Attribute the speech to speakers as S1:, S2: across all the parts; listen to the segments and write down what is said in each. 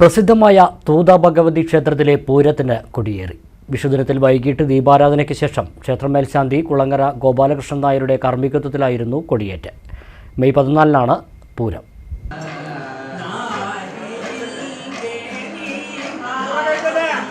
S1: പ്രസിദ്ധമായ തൂത ഭഗവതി ക്ഷേത്രത്തിലെ പൂരത്തിന് കൊടിയേറി. വിഷുദിനത്തിൽ വൈകിട്ട് ദീപാരാധനയ്ക്ക് ശേഷം ക്ഷേത്ര മേൽശാന്തി കുളങ്ങര ഗോപാലകൃഷ്ണൻ നായരുടെ കാർമ്മികത്വത്തിലായിരുന്നു കൊടിയേറ്റ് മെയ് പതിനാലിനാണ് പൂരം.
S2: മാനകടുത്തിയും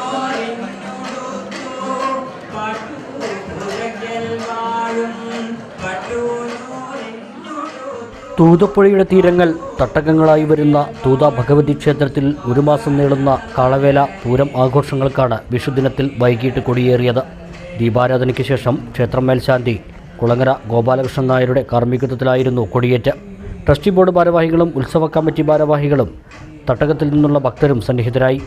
S1: തൂതപ്പുഴയുടെ തീരങ്ങൾ തട്ടകങ്ങളായി വരുന്ന തൂത ഭഗവതി ക്ഷേത്രത്തിൽ ഒരു മാസം നീളുന്ന കാളവേല പൂരം ആഘോഷങ്ങൾക്കാണ് വിഷുദിനത്തിൽ വൈകിട്ട് കൊടിയേറിയത്. ദീപാരാധനയ്ക്ക് ശേഷം ക്ഷേത്രം മേൽശാന്തി കുളങ്ങര ഗോപാലകൃഷ്ണൻ നായരുടെ കാർമ്മികത്വത്തിലായിരുന്നു കൊടിയേറ്റ്. ട്രസ്റ്റി ബോർഡ് ഭാരവാഹികളും ഉത്സവ കമ്മിറ്റി ഭാരവാഹികളും തട്ടകത്തിൽ നിന്നുള്ള ഭക്തരും സന്നിഹിതരായി.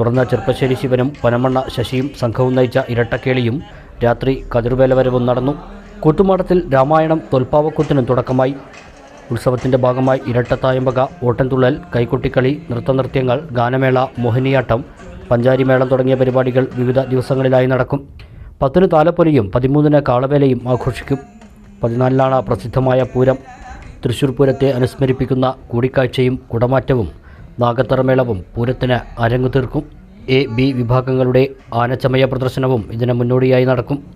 S1: തുറന്ന ചെറുപ്പശ്ശേരി ശിവനും പനമണ്ണ ശശിയും സംഘവും നയിച്ച ഇരട്ടക്കേളിയും രാത്രി കതിർവേലവരവും നടന്നു. കൂട്ടുമാടത്തിൽ രാമായണം തൊൽപ്പാവക്കൂത്തിനും തുടക്കമായി. ഉത്സവത്തിന്റെ ഭാഗമായി ഇരട്ടത്തായമ്പക ഓട്ടൻതുള്ളൽ കൈകൊട്ടിക്കളി നൃത്തനൃത്യങ്ങൾ ഗാനമേള മോഹിനിയാട്ടം പഞ്ചാരിമേളം തുടങ്ങിയ പരിപാടികൾ വിവിധ ദിവസങ്ങളിലായി നടക്കും. പത്തിന് താലപ്പൊലിയും പതിമൂന്നിന് കാളവേലയും ആഘോഷിക്കും. പതിനാലിനാണ് പ്രസിദ്ധമായ പൂരം. തൃശ്ശൂർ പൂരത്തെ അനുസ്മരിപ്പിക്കുന്ന കൂടിക്കാഴ്ചയും കുടമാറ്റവും നാഗത്തറമേളവും പൂരത്തിന് അരങ്ങു തീർക്കും. എ ബി വിഭാഗങ്ങളുടെ ആനച്ചമയ പ്രദർശനവും ഇതിന് മുന്നോടിയായി നടക്കും.